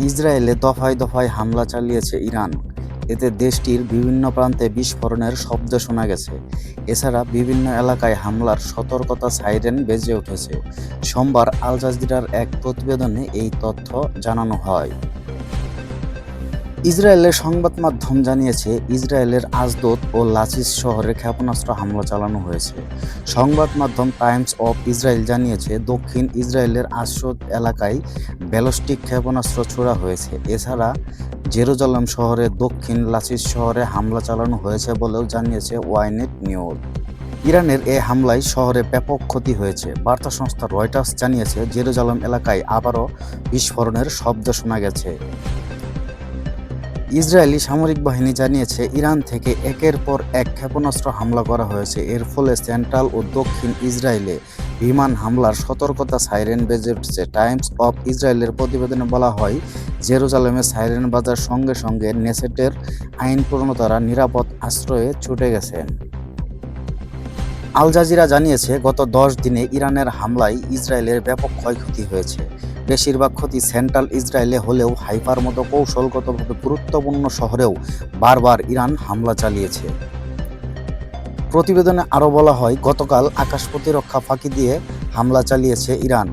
ইসরায়েলে দফায় দফায় হামলা চালিয়েছে ইরান। এতে দেশটির বিভিন্ন প্রান্তে বিস্ফোরণের শব্দ শোনা গেছে। এছাড়া বিভিন্ন এলাকায় হামলার সতর্কতা সাইরেন বেজে উঠেছে। সোমবার আল জাজিরার এক প্রতিবেদনে এই তথ্য জানানো হয়। ইসরায়েলের সংবাদ মাধ্যম জানিয়েছে, ইসরায়েলের আজদোত ও লাচিস শহরে ক্ষেপণাস্ত্র হামলা চালানো হয়েছে। সংবাদ মাধ্যম টাইমস অফ ইসরায়েল জানিয়েছে, দক্ষিণ ইসরায়েলের আশরত এলাকায় ব্যালস্টিক ক্ষেপণাস্ত্র ছোড়া হয়েছে। এছাড়া, জেরুজালেম শহরের দক্ষিণ লাচিস শহরে হামলা চালানো হয়েছে বলেও জানিয়েছে ওয়াইনেট নিউজ। ইরানের এ হামলায় শহরে ব্যাপক ক্ষতি হয়েছে। বার্তা সংস্থা রয়টার্স জানিয়েছে, জেরুজালেম এলাকায় আবারও বিস্ফোরণের শব্দ শোনা গেছে। ইসরায়েলি সামরিক বাহিনী জানিয়েছে, ইরান থেকে একের পর এক ক্ষেপণাস্ত্র হামলা করা হয়েছে। এর ফলে সেন্ট্রাল ও দক্ষিণ ইসরায়েলে বিমান হামলার সতর্কতা সাইরেন বেজে উঠছে। টাইমস অফ ইসরায়েলের প্রতিবেদনে বলা হয়, জেরুজালেমে সাইরেন বাজার সঙ্গে সঙ্গে নেসেটের আইন প্রণতারা নিরাপদ আশ্রয়ে ছুটে গেছেন। আল জাজিরা জানিয়েছে, গত দশ দিনে ইরানের হামলায় ইসরায়েলের ব্যাপক ক্ষয়ক্ষতি হয়েছে। বেশিরভাগ ক্ষতি সেন্ট্রাল ইসরায়েলে হলেও হাইফার মতো কৌশলগতভাবে গুরুত্বপূর্ণ শহরেও বারবার ইরান হামলা চালিয়েছে। প্রতিবেদনে আরও বলা হয়, গতকাল আকাশ প্রতিরক্ষা ফাঁকি দিয়ে হামলা চালিয়েছে ইরান।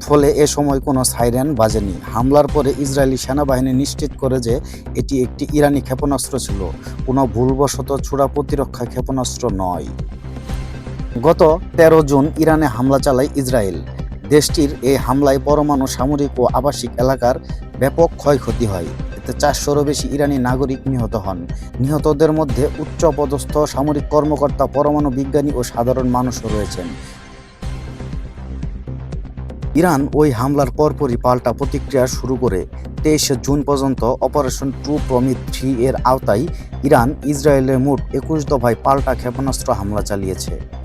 ফলে এ সময় কোনো সাইরেন বাজেনি। হামলার পরে ইসরায়েলি সেনাবাহিনী নিশ্চিত করে যে এটি একটি ইরানি ক্ষেপণাস্ত্র ছিল। কোনো ভুলবশত ছোড়া প্রতিরক্ষা ক্ষেপণাস্ত্র নয়। গত তেরো জুন ইরানে হামলা চালায় ইসরায়েল। দেশটির এই হামলায় পরমাণু, সামরিক ও আবাসিক এলাকার ব্যাপক ক্ষয়ক্ষতি হয়। এতে চারশোরও বেশি ইরানি নাগরিক নিহত হন। নিহতদের মধ্যে উচ্চপদস্থ সামরিক কর্মকর্তা, পরমাণু বিজ্ঞানী ও সাধারণ মানুষও রয়েছেন। ইরান ওই হামলার পরপরই পাল্টা প্রতিক্রিয়া শুরু করে। তেইশে জুন পর্যন্ত অপারেশন ট্রু প্রমিত থ্রি এর আওতায় ইরান ইসরায়েলের মোট একুশ দফায় পাল্টা ক্ষেপণাস্ত্র হামলা চালিয়েছে।